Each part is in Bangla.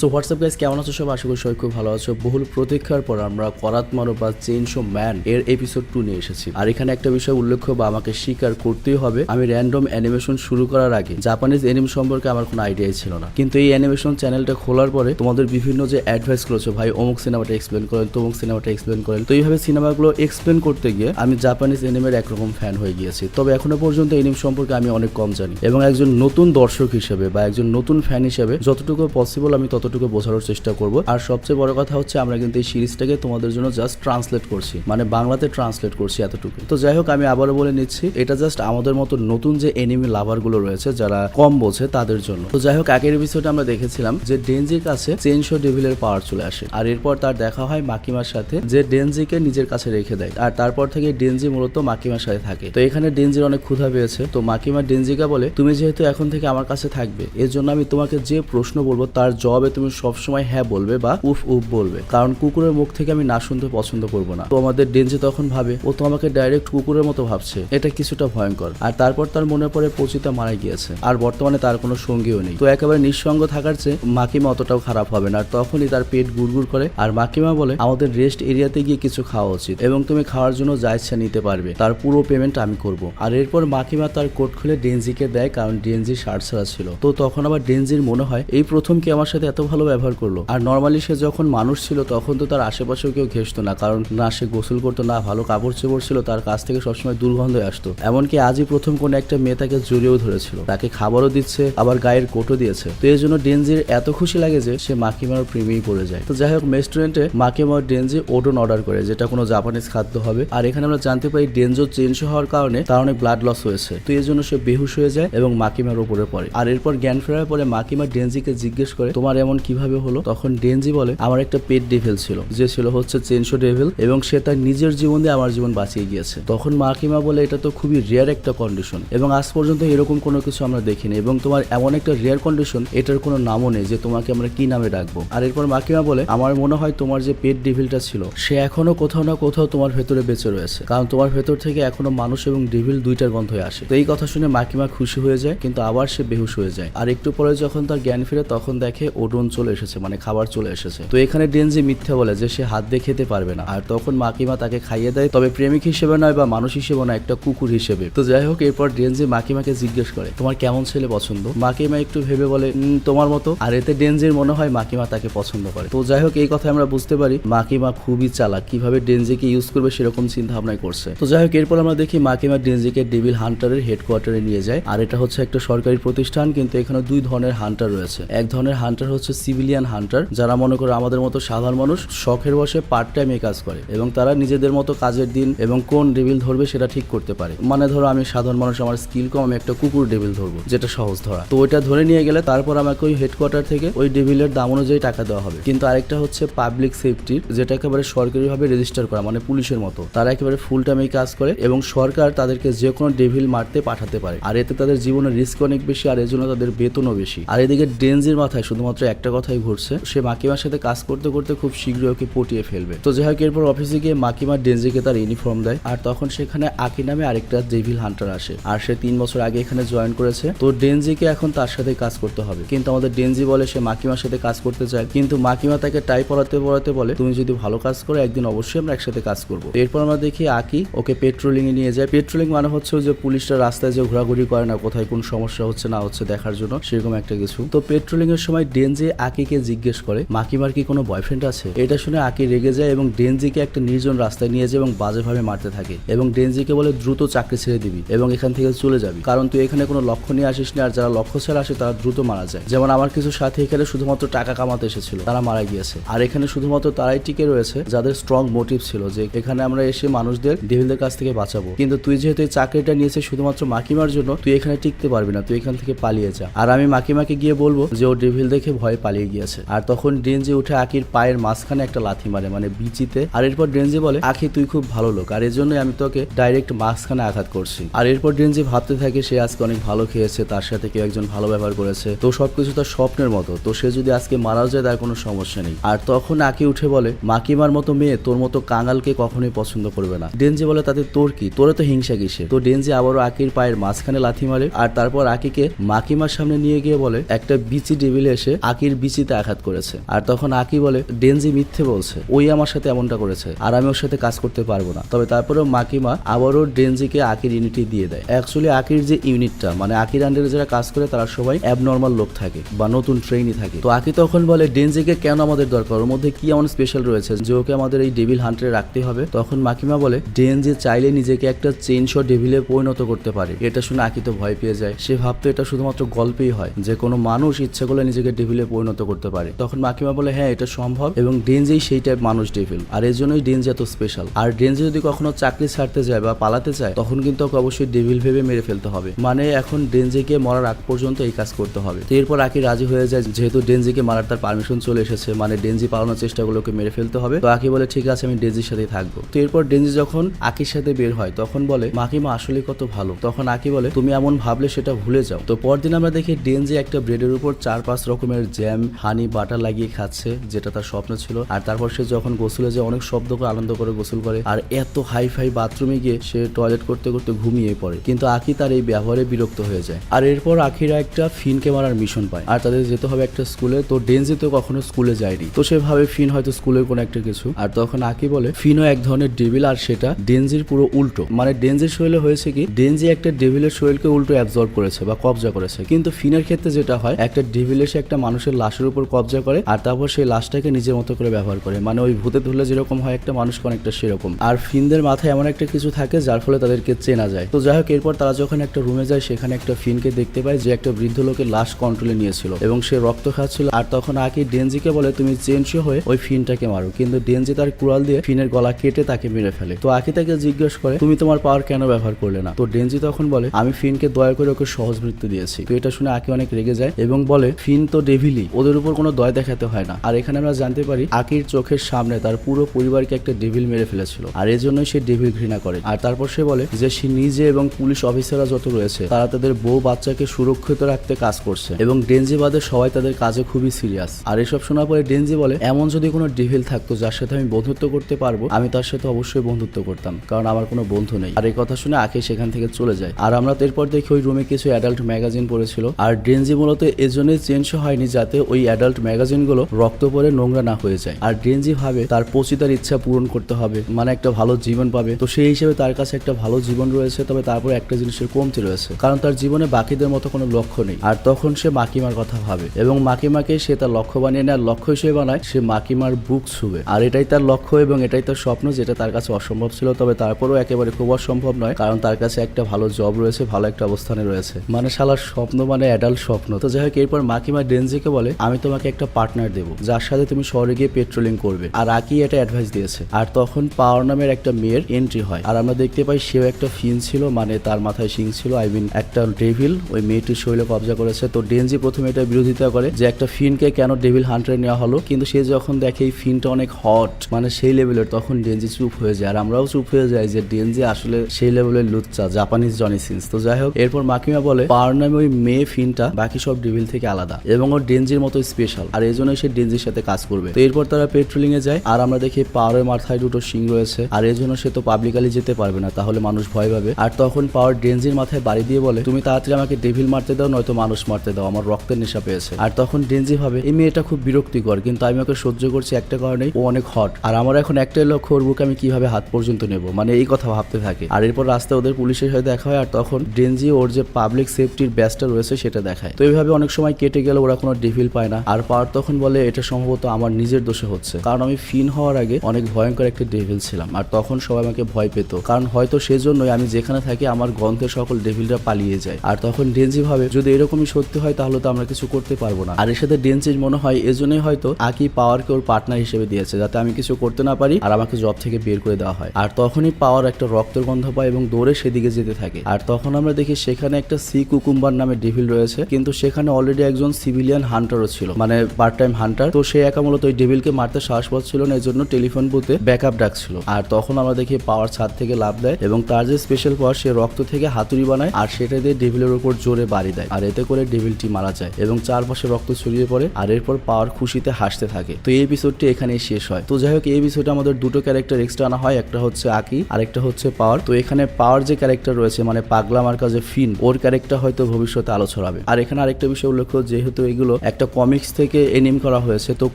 সো হোয়াটসঅ্যাপ গাইস কেমন আছো সব আশা করি সবাই খুব ভালো আছো। বহুল প্রতীক্ষার পর আমরা করাত মারো বা চেইনশো ম্যান এর এপিসোড টু নিয়ে এসেছি। আর এখানে একটা বিষয় উল্লেখ্য বা আমাকে স্বীকার করতেই হবে। আমি র্যান্ডম অ্যানিমেশন শুরু করার আগে জাপানিজ এনিম সম্পর্কে আমার কোনো আইডিয়াই ছিল না। কিন্তু এই অ্যানিমেশন চ্যানেলটা খোলার পরে তোমাদের বিভিন্ন যে অ্যাডভাইস করেছ ভাই, অমুক সিনেমাটা এক্সপ্লেন করেন, তমুক সিনেমাটা এক্সপ্লেন করেন। তো এইভাবে সিনেমাগুলো এক্সপ্লেন করতে গিয়ে আমি জাপানিজ এনিমের একরকম ফ্যান হয়ে গিয়েছি। তবে এখনও পর্যন্ত এনিম সম্পর্কে আমি অনেক কম জানি। এবং একজন নতুন দর্শক হিসেবে বা একজন নতুন ফ্যান হিসেবে যতটুকু পসিবল আমি ততটুকু বোঝানোর চেষ্টা করব। আর সবচেয়ে বড় কথা হচ্ছে, আমরা কিন্তু এই সিরিজটাকে তোমাদের জন্য জাস্ট ট্রান্সলেট করছি। মানে বাংলাতে ট্রান্সলেট করছি এতটুকু। তো যাই হোক, আমি আবারও বলে নিচ্ছি, এটা জাস্ট আমাদের মতো নতুন যে এনিমি লাভারগুলো রয়েছে, যারা কম বোঝে তাদের জন্য। তো যাই হোক, আগের এপিসোডে আমরা দেখেছিলাম যে ডেনজির কাছে চেনশো ডেভিলের পাওয়ার চলে আসে। আর এরপর তার দেখা হয় মাকিমার সাথে, যে ডেনজিকে নিজের কাছে রেখে দেয়। আর তারপর থেকে ডেনজি মূলত মাকিমার সাথে থাকে। তো এখানে ডেনজির অনেক ক্ষুধা পেয়েছে। তো মাকিমা ডেনজিকা বলে, তুমি যেহেতু এখন থেকে আমার কাছে থাকবে, এর জন্য আমি তোমাকে যে প্রশ্ন বলব, তার জবাবে তুমি সবসময় হ্যাঁ বলবে বা উফ উফ বলবে। কারণ কুকুরের মুখ থেকে আমি না শুনতে পছন্দ করব না। তো আমাদের ডেনজি তখন ভাবে, ও তো আমাকে ডাইরেক্ট কুকুরের মতো ভাবছে। এটা কিছুটা ভয়ঙ্কর। আর তারপর তার মনে পড়ে পচিতা মারা গিয়েছে। আর বর্তমানে তার কোনো সঙ্গীও নেই। তো একেবারে নিঃসঙ্গ থাকার চেয়ে মাকিমা অতটাও খারাপ হবে না। আর তখনই তার পেট গুড়গুড় করে। আর মাকিমা বলে, আমাদের রেস্ট এরিয়াতে গিয়ে কিছু খাওয়া উচিত এবং তুমি খাওয়ার জন্য যা ইচ্ছা নিতে পারবে। তার পুরো পেমেন্ট আমি করব। আর এরপর মাকিমা তার কোট খুলে ডেনজিকে দেয় কারণ ডেনজি শার্ট ছাড়া ছিল। তো তখন আবার ডেনজির মনে হয়, এই প্রথম কি আমার সাথে এত ভালো ব্যবহার করল। আর নর্মালি সে যখন মানুষ ছিল, তখন তো তার আশেপাশেও কেউ ঘেসতো না। কারণ না, সে গোসল করতো না, ভালো কাপড় চোপড় ছিল, তার কাছ থেকে সবসময় দুর্গন্ধ আসতো। এমনকি আজই প্রথম কোন একটা মেয়ে তাকে জড়িয়েও ধরেছিল। তাকে খাবারও দিচ্ছে, আবার গায়ের কোটও দিয়েছে। তো এই জন্য ডেনজির এত খুশি লাগে যে, সে মাকিমার প্রেমেই পড়ে যায়। তো যাই হোক রেস্টুরেন্টে মাকিমা আর ডেনজি ওটন অর্ডার করে, যেটা কোনো জাপানিজ খাদ্য হবে। আর এখানে আমরা জানতে পারি ডেনজো চেঞ্জ হওয়ার কারণে তার অনেক ব্লাড লস হয়েছে। তো এই জন্য সে বেহুশ হয়ে যায় এবং মাকিমার উপরে পড়ে। আর এরপর জ্ঞান ফেরার পরে মাকিমা ডেনজিকে জিজ্ঞেস করে, তোমার এমন কীভাবে হলো, তখন ডেনজি বলে, আমার একটা পেট ডেভিল ছিল, যে ছিল হচ্ছে চেনশো ডেভিল এবং সে তার নিজের জীবন দিয়ে আমার জীবন বাঁচিয়ে গিয়েছে। তখন মাকিমা বলে, এটা তো খুবই রেয়ার একটা কন্ডিশন এবং আজ পর্যন্ত এরকম কোনো কিছু আমরা দেখিনি এবং তোমার এমন একটা রেয়ার কন্ডিশন এটার কোনো নামও নেই যে তোমাকে আমরা কি নামে ডাকবো। আর এরপর মাকিমা বলে, আমার মনে হয় তোমার যে পেট ডেভিলটা ছিল, সে এখনও কোথাও না কোথাও তোমার ভেতরে বেঁচে রয়েছে, কারণ তোমার ভেতর থেকে এখনও মানুষ এবং ডেভিল দুইটার গন্ধ আসে। তো এই কথা শুনে মাকিমা খুশি হয়ে যায়, কিন্তু আবার সে বেহুশ হয়ে যায়। আর একটু পরে যখন তার জ্ঞান ফিরে, তখন দেখে, ওডন চলে এসেছে মানে খাবার চলে এসেছে। তো এখানে ডেনজি মিথ্যা বলে যে সে হাত দিয়ে খেতে পারবে না। আর তখন মাকিমা তাকে খাইয়ে দেয়, তবে প্রেমিক হিসেবে নয় বা মানুষ হিসেবে নয়, একটা কুকুর হিসেবে। তো যাই হোক, এরপর ডেনজি মাকিমাকে জিজ্ঞেস করে, তোমার কেমন ছেলে পছন্দ? মাকিমা একটু ভেবে বলে তোমার মতো। আর এতে ডেনজির মনে হয় মাকিমা তাকে পছন্দ করে। তো যাই হোক, এই কথা আমরা বুঝতে পারি, মাকিমা খুবই চালাক, কীভাবে ডেনজিকে ইউজ করবে সেরকম চিন্তা ভাবনাই করছে। তো যাই হোক, এরপর আমরা দেখি মাকিমা ডেনজিকে ডেভিল হান্টারের হেডকোয়ার্টারে নিয়ে যায়। আর এটা হচ্ছে একটা সরকারি প্রতিষ্ঠান, কিন্তু এখানে দুই ধরনের হান্টার রয়েছে। এক ধরনের হান্টার হচ্ছে সিভিলিয়ান হান্টার, যারা মনে করে আমাদের মতো সাধারণ মানুষ শখের বসে পার্ট টাইমে কাজ করে এবং তারা নিজেদের মতো কাজের দিন এবং কোন ডেভিল ধরবে সেটা ঠিক করতে পারে। মানে ধরো আমি সাধারণ মানুষ, আমার স্কিল কম, আমি একটা কুকুর ডেভিল ধরবো, যেটা সহজ ধরা। তো ওইটা ধরে নিয়ে গেলে তারপর আমাকে ওই হেডকোয়ার্টার থেকে ওই ডেভিলের দাম অনুযায়ী টাকা দেওয়া হবে। কিন্তু আরেকটা হচ্ছে পাবলিক সেফটির যেটা একেবারে সরকারিভাবে রেজিস্টার করা মানে পুলিশের মতো। তারা একেবারে ফুল টাইমে কাজ করে এবং সরকার তাদেরকে যে কোনো ডেভিল মারতে পাঠাতে পারে। আর এতে তাদের জীবনের রিস্ক অনেক বেশি, আর এর জন্য তাদের বেতনও বেশি। আর এদিকে ডেনজির মাথায় শুধুমাত্র একটা কথাই ঘুরছে সে মাকিমার সাথে কাজ করতে করতে খুব শীঘ্রই ওকে পটিয়ে ফেলবে। তো যাই হোক, এরপর অফিসে গিয়ে মাকিমা ডেনজিকে তার ইউনিফর্ম দেয়। আর তখন সেখানে আকি নামে আরেকটা ডেভিল হান্টার আসে। আর সে তিন বছর আগে এখানে জয়েন করেছে। তো ডেনজিকে এখন তার সাথে কাজ করতে হবে। কিন্তু আমাদের ডেনজি বলে সে মাকিমার সাথে কাজ করতে চায়। কিন্তু মাকিমা তাকে টাই পড়াতে পড়াতে বলে, তুমি যদি ভালো কাজ করো, একদিন অবশ্যই আমরা একসাথে কাজ করব। এরপর আমরা দেখি আকি ওকে পেট্রোলিং এ নিয়ে যায়। পেট্রোলিং মানে হচ্ছে যে পুলিশরা রাস্তায় যে ঘোরাঘুরি করে না, কোথায় কোন সমস্যা হচ্ছে না হচ্ছে দেখার জন্য, সেরকম একটা কিছু। তো পেট্রোলিং এর সময় ডেনজি আকিকে জিজ্ঞেস করে, মাকিমার কি কোনো বয়ফ্রেন্ড আছে? এটা শুনে আকি রেগে যায় এবং ডেনজিকে একটা নির্জন রাস্তায় নিয়ে যায় এবং বাজেভাবে মারতে থাকে। এবং ডেনজিকে বলে, দ্রুত চাকরি ছেড়ে দিবি এবং এখান থেকে চলে যাবি। কারণ তুই এখানে কোনো লক্ষ্য নিয়ে আসিস না, আর যারা লক্ষ্য ছাড়া আসে, তারা দ্রুত মারা যায়। যেমন আমার কিছু সাথী এখানে শুধুমাত্র টাকা কামাতে এসেছিল, তারা মারা গিয়েছে। আর এখানে শুধুমাত্র তারাই টিকে রয়েছে, যাদের স্ট্রং মোটিভ ছিল যে এখানে আমরা এসে মানুষদের ডেভিলদের কাছ থেকে বাঁচাবো। কিন্তু তুই যেহেতু এই চাকরিটা নিয়েছিস শুধুমাত্র মাকিমার জন্য, তুই এখানে টিকতে পারবি না, তুই এখান থেকে পালিয়ে যা। আর আমি মাকিমাকে গিয়ে বলব যে, ও ডেভিল দেখে ভয়ে পালিয়ে গিয়েছে। আর তখন ডেনজি উঠে আকির পায়ের মাঝখানে একটা লাথি মারে মানে বিচিতে। আর এরপর ডেনজি বলে আখি তুই খুব ভালো লোক। আর এর জন্যই আমি তোকে ডাইরেক্ট মাঝখানে আঘাত করছি। আর এরপর ডেনজি ভাবতে থাকে, সে আজকে অনেক ভালো খেয়েছে, তার সাথে কেউ একজন ভালো ব্যবহার করেছে। তো সবকিছু তার স্বপ্নের মতো। তো সে যদি আজকে মারাও যায়, তার কোনো সমস্যা নেই। আর তখন আকি উঠে বলে, মাকিমার মতো মেয়ে তোর মতো কাঙালকে কখনোই পছন্দ করবে না। ডেনজি বলে, তাতে তোর কি? তোরে তো হিংসা কিসে তো ডেনজি আবারও আকির পায়ের মাঝখানে লাথি মারে। আর তারপর আকিকে মাকিমার সামনে নিয়ে গিয়ে বলে, একটা বিচি ডেবিলে এসে আকির আকির বিচিতে আঘাত করেছে। আর তখন আকি বলে, ডেনজি মিথ্যে বলছে। ওই আমার সাথে এমনটা করেছে। আর আমি ওর সাথে কাজ করতে পারব না। তবে তারপরেও মাকিমা আবারও ডেনজিকে আকির ইউনিটি দিয়ে দেয়। অ্যাকচুয়ালি আকির যে ইউনিটটা মানে আকির আন্ডারে যারা কাজ করে, তারা সবাই অ্যাবনর্মাল লোক থাকে বা নতুন ট্রেনই থাকে। তো আকি তখন বলে, ডেনজিকে কেন আমাদের দরকার? ওর মধ্যে কি এমন স্পেশাল রয়েছে যে ওকে আমাদের এই ডেভিল হান্টারে রাখতে হবে? তখন মাকিমা বলে, ডেনজি চাইলে নিজেকে একটা চেইনশ ডেভিলে পরিণত করতে পারে। এটা শুনে আকি তো ভয় পেয়ে যায়। সে ভাবতো এটা শুধুমাত্র গল্পেই হয়। যে কোনো মানুষ ইচ্ছে করলে নিজেকে ডেভিলে পরিণত করতে পারে। তখন মাকিমা বলে হ্যাঁ এটা সম্ভব এবং ডেঞ্জেই সেই টাইপ মানুষ ডেভিল আর এর জন্যই ডেনজি এত স্পেশাল আর ডেনজি যদি কখনো চাকরি ছাড়তে যায় বা পালাতে চায় তখন কিন্তু ওকে অবশ্যই ডেভিল ভেবে মেরে ফেলতে হবে। মানে এখন ডেনজিকে মরার আগ পর্যন্ত এই কাজ করতে হবে। তো এরপর আকি রাজি হয়ে যায়, যেহেতু ডেনজিকে মারার তার পারমিশন চলে এসেছে মানে ডেঞ্জি পালানোর চেষ্টাগুলোকে মেরে ফেলতে হবে। তো আকি বলে, ঠিক আছে, আমি ডেনজির সাথেই থাকব। তো এরপর ডেঞ্জি যখন আকির সাথে বের হয়, তখন বলে, মাকিমা আসলে কত ভালো। তখন আকি বলে, তুমি এমন ভাবলে সেটা ভুলে যাও। তো পরদিন আমরা দেখি ডেনজি একটা ব্রেডের উপর চার পাঁচ রকমের জ্যাম হানি বাটার লাগিয়ে খাচ্ছে, যেটা তার স্বপ্ন ছিল। আর তারপর সে যখন গোসলে যায়, অনেক শব্দ করে, আনন্দ করে গোসল করে। আর এত হাই ফাই বাথরুমে গিয়ে সে টয়লেট করতে করতে ঘুমিয়ে পড়ে। কিন্তু আকি তার এই ব্যবহারে বিরক্ত হয়ে যায়। আর এরপর আখিরা একটা ফিনকে মারার মিশন পায়। আর তাদের যেতে হবে একটা স্কুলে তো ডেনজি তো কখনো স্কুলে যায়নি। তো সে ভাবে ফিন হয়তো স্কুলের কোনো একটা কিছু। আর তখন আকি বলে, ফিনও এক ধরনের ডেভিল আর সেটা ডেনজির পুরো উল্টো। মানে ডেনজির শরীরে হয়েছে কি ডেনজি একটা ডেভিলের শরীরকে উল্টো অ্যাবজর্ব করেছে বা কবজা করেছে। কিন্তু ফিনের ক্ষেত্রে যেটা হয়, একটা ডেভিল সে একটা মানুষের লাশের উপর কবজা করে আর তারপর সেই লাশটাকে নিজের মতো করে ব্যবহার করে। মানে ওই ভূতে ধরলে যেরকম হয় একটা মানুষ অনেকটা সেরকম। আর ফিনদের মাথায় এমন একটা কিছু থাকে যার ফলে তাদেরকে চেনা যায়। তো যাই হোক, এরপর তারা যখন একটা রুমে যায়, সেখানে একটা ফিনকে দেখতে পায় যে একটা বৃদ্ধ লোকের লাশ কন্ট্রোলে নিয়েছিল এবং সে রক্ত খাচ্ছিল। আর তখন আকি ডেনজিকে বলে, তুমি চেঞ্জও হয়ে ওই ফিনটাকে মারো। কিন্তু ডেনজি তার কুড়াল দিয়ে ফিনের গলা কেটে তাকে মেরে ফেলে। তো আকি তাকে জিজ্ঞেস করে, তুমি তোমার পাওয়ার কেন ব্যবহার করলে না? তো ডেনজি তখন বলে, আমি ফিনকে দয়া করে ওকে সহজ মৃত্যু দিয়েছি। তো এটা শুনে আকি অনেক রেগে যায় এবং বলে, ফিন তো ডেভিলি ওদের উপর কোনো দয় দেখাতে হয় না। আর এখানে আমরা জানতে পারি, আকির চোখের সামনে তার পুরো পরিবারকে একটা ডেভিল মেরে ফেলেছিল। আর এর জন্যই সে ডেভিল ঘৃণা করে। আর তারপর সে বলে যে, সে নিজে এবং পুলিশ অফিসাররা যত রয়েছে, তারা তাদের বউ বাচ্চাকে সুরক্ষিত রাখতে কাজ করছে। এবং ডেনজি বাদে সবাই তাদের কাজে খুবই সিরিয়াস আর এসব শোনার পরে ডেনজি বলে, এমন যদি কোনো ডেভিল থাকতো যার সাথে আমি বন্ধুত্ব করতে পারব, আমি তার সাথে অবশ্যই বন্ধুত্ব করতাম। কারণ আমার কোনো বন্ধু নেই। আর এই কথা শুনে আকে সেখান থেকে চলে যায়। আর আমরা এরপর দেখি ওই রুমে কিছু অ্যাডাল্ট ম্যাগাজিন পড়েছিল। আর ডেনজি মূলত এজন্যই চেঞ্জ হয়নি যাতে ওই অ্যাডাল্ট ম্যাগাজিনগুলো রক্ত পরে নোংরা না হয়ে যায়। আর ডেনজি ভাবে তার পচিতার ইচ্ছা পূরণ করতে হবে মানে একটা ভালো জীবন পাবে। তো সেই হিসেবে তার কাছে একটা ভালো জীবন রয়েছে, তবে তারপর একটা জিনিসের কমতি রয়েছে। কারণ তার জীবনে বাকিদের মতো কোনো লক্ষ্য নেই। আর তখন সে মাকিমার কথা ভাবে, এবং মাকিমাকে সে তার লক্ষ্য বানিয়ে নেওয়ার লক্ষ্য হিসেবে বানায়, সে মাকিমার বুক ছুবে। আর এটাই তার লক্ষ্য এবং এটাই তার স্বপ্ন, যেটা তার কাছে অসম্ভব ছিল, তবে তারপরেও একেবারে খুব অসম্ভব নয়। কারণ তার কাছে একটা ভালো জব রয়েছে, ভালো একটা অবস্থানে রয়েছে। মানে শালার স্বপ্ন মানে অ্যাডাল্ট স্বপ্ন। তো যাই হোক, এরপর মাকিমা ডেনজিকে বলে, আমি তোমাকে একটা পার্টনার দেবো, যার সাথে তুমি শহরে গিয়ে পেট্রোলিং করবে। আর আকি এটা অ্যাডভাইস দিয়েছে। আর তখন পাওয়ার নামের একটা মেয়ের এন্ট্রি হয়। আর আমরা দেখতে পাই সেও একটা ফিন ছিল মানে তার মাথায় শিং ছিল আই মিন একটা ডেভিল ওই মেয়েটির শরীরে কবজা করেছে। তো ডেনজি প্রথমে এটা বিরোধিতা করে যে একটা ফিনকে কেন ডেভিল হান্টারে নেওয়া হলো, কিন্তু সে যখন দেখে এই ফিনটা অনেক হট মানে সেই লেভেলের তখন ডেনজি চুপ হয়ে যায়। আর আমরাও চুপ হয়ে যাই যে ডেনজি আসলে সেই লেভেলের লুচ্চা জাপানিজ জনি সিন্স তো যাই হোক, এরপর মাকিমা বলে, পাওয়ার নামে ওই মেয়ে ফিনটা বাকি সব ডেভিল থেকে আলাদা। এবং ওর ডেনজির মতো স্পেশাল আর এই জন্য সে ডেনজির সাথে কাজ করবে। তো এরপর তারা পেট্রোলিং এ যায়, আর আমরা দেখি পাওয়ারের মাথায় দুটো শিং রয়েছে। আর এর জন্য সে তো পাবলিকালি যেতে পারবে না, তাহলে মানুষ ভয় পাবে। আর তখন পাওয়ার ডেনজির মাথায় বাড়ি দিয়ে বলে, তুমি তাড়াতাড়ি আমাকে ডেভিল মারতে দাও, নয়তো মানুষ মারতে দাও, আমার রক্তের নেশা পেয়েছে। আর তখন ডেনজি ভাবে, এই মেয়েটা খুব বিরক্তিকর, কিন্তু আমি ওকে সহ্য করছি একটা কারণেই ও অনেক হট আর আমার এখন একটাই লক্ষ্য, ওর বুকে আমি কীভাবে হাত পর্যন্ত নেব? মানে এই কথা ভাবতে থাকে। আর এরপর রাস্তায় ওদের পুলিশের সাথে দেখা হয়, আর তখন ডেনজি ওর যে পাবলিক সেফটির ব্যাচটা রয়েছে, সেটা দেখায়। তো এইভাবে অনেক সময় কেটে গেলে ওরা কোনো ডেভিল পায় না। আর পাওয়ার তখন বলে, এটা সম্ভবত আমার নিজের দোষে হচ্ছে। কারণ আমি ফিন হওয়ার আগে অনেক ভয়ঙ্কর একটা ডেভিল ছিলাম। আর তখন সবাই আমাকে ভয় পেত। কারণ হয়তো সেজন্যই আমি যেখানে থাকি, আমার গন্ধে সকল ডেভিলরা পালিয়ে যায়। আর তখন ডেনজি ভাবে, যদি এরকমই সত্যি হয়, তাহলে তো আমরা কিছু করতে পারব না। আর এর সাথে ডেনজির মনে হয়, এজন্যই হয়তো আকি পাওয়ারকে ওর পার্টনার হিসেবে দিয়েছে, যাতে আমি কিছু করতে না পারি আর আমাকে জব থেকে বের করে দেওয়া হয়। আর তখনই পাওয়ার একটা রক্তের গন্ধ পায় এবং দৌড়ে সেদিকে যেতে থাকে। আর তখন আমরা দেখি, সেখানে একটা সি কুকুম্বার নামে ডেভিল রয়েছে। কিন্তু সেখানে অলরেডি একজন সিভিলিয়ান হান্টারও ছিল মানে পার্ট টাইম হান্টার তো সে একা মূলত ওই ডেভিলকে মারতে সাহস পাচ্ছিল না এই জন্য টেলিফোন বুথে ব্যাকআপ ডাকছিল। আর তখন আমরা দেখি পাওয়ার ছাদ থেকে লাভ দেয় এবং তার যে স্পেশাল পাওয়ার সে রক্ত থেকে হাতুড়ি বানায় আর সেটা দিয়ে ডেভিলের উপর জোরে বাড়ি দেয়। আর এতে করে ডেভিলটি মারা যায় এবং চারপাশে রক্ত ছড়িয়ে পড়ে আর এরপর পাওয়ার খুশিতে হাসতে থাকে। তো এই এপিসোডটি এখানেই শেষ হয়। তো যাই হোক, এই এপিসোডে আমাদের দুটো ক্যারেক্টার এক্সট্রা আনা হয়, একটা হচ্ছে আকি আর একটা হচ্ছে পাওয়ার তো এখানে পাওয়ার যে ক্যারেক্টার রয়েছে মানে পাগলা মার্কা যে ফিন ওর ক্যারেক্টার হয়তো ভবিষ্যতে আলো ছড়াবে। আর এখানে আরেকটা বিষয় উল্লেখ যেহেতু এগুলো এক একটা কমিক্স থেকে এনিম করা হয়েছে। তো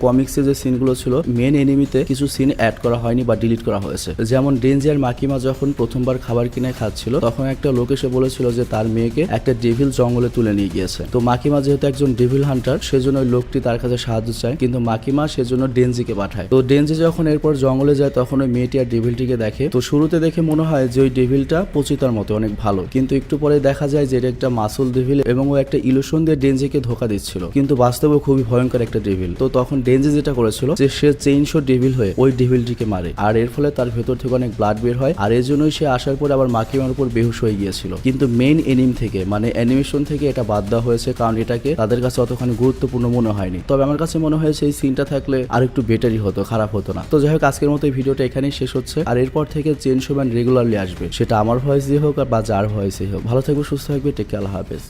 কমিক্সে যে সিনগুলো ছিল মেন এনিমিতে কিছু সিন অ্যাড করা হয়নি বা ডিলিট করা হয়েছে। যেমন ডেনজি আর মাকিমা যখন প্রথমবার খাবার কিনে খাচ্ছিল, তখন একটা লোক এসে বলেছিল যে তার মেয়েকে একটা ডেভিল জঙ্গলে তুলে নিয়ে গিয়েছে। তো মাকিমা যেহেতু একজন ডেভিল হান্টার সেজন্য লোকটি তার কাছে সাহায্য চায়। কিন্তু মাকিমা সেজন্য ডেনজিকে পাঠায়। তো ডেনজি যখন এরপর জঙ্গলে যায়, তখন ওই মেয়েটি আর ডেভিলটিকে দেখে। তো শুরুতে দেখে মনে হয় যে ওই ডেভিলটা পচিতার মতো অনেক ভালো। কিন্তু একটু পরে দেখা যায় যে এটা একটা মাসুল ডেভিল এবং ও একটা ইলুশন দিয়ে ডেনজিকে ধোকা দিচ্ছিল। কিন্তু বাস্তবে খুবই ভয়ঙ্কর একটা ডেভিল তো তখন ডেনজি যেটা করেছিল যে সে চেইনশো ডেভিল হয়ে ওই ডেভিলটিকে মারে। আর এর ফলে তার ভেতর থেকে অনেক ব্লাড বের হয়। আর এর জন্যই সে আসার পর আবার মাকিমার উপর বেহুশ হয়ে গিয়েছিল। কিন্তু মেইন এনিম থেকে মানে অ্যানিমেশন থেকে এটা বাদ দেওয়া হয়েছে কারণ এটাকে তাদের কাছে অতখানি গুরুত্বপূর্ণ মনে হয়নি। তবে আমার কাছে মনে হয়েছে এই সিনটা থাকলে আর একটু বেটারই হতো, খারাপ হতো না। তো যাই হোক, আজকের মতো এই ভিডিওটা এখানেই শেষ হচ্ছে। আর এরপর থেকে চেন শো রেগুলারলি আসবে। সেটা আমার ভয়েস দিয়ে হোক বা যার ভয়েসে হোক। ভালো থাকবে সুস্থ থাকবে টেকে আল্লাহ হাফেজ।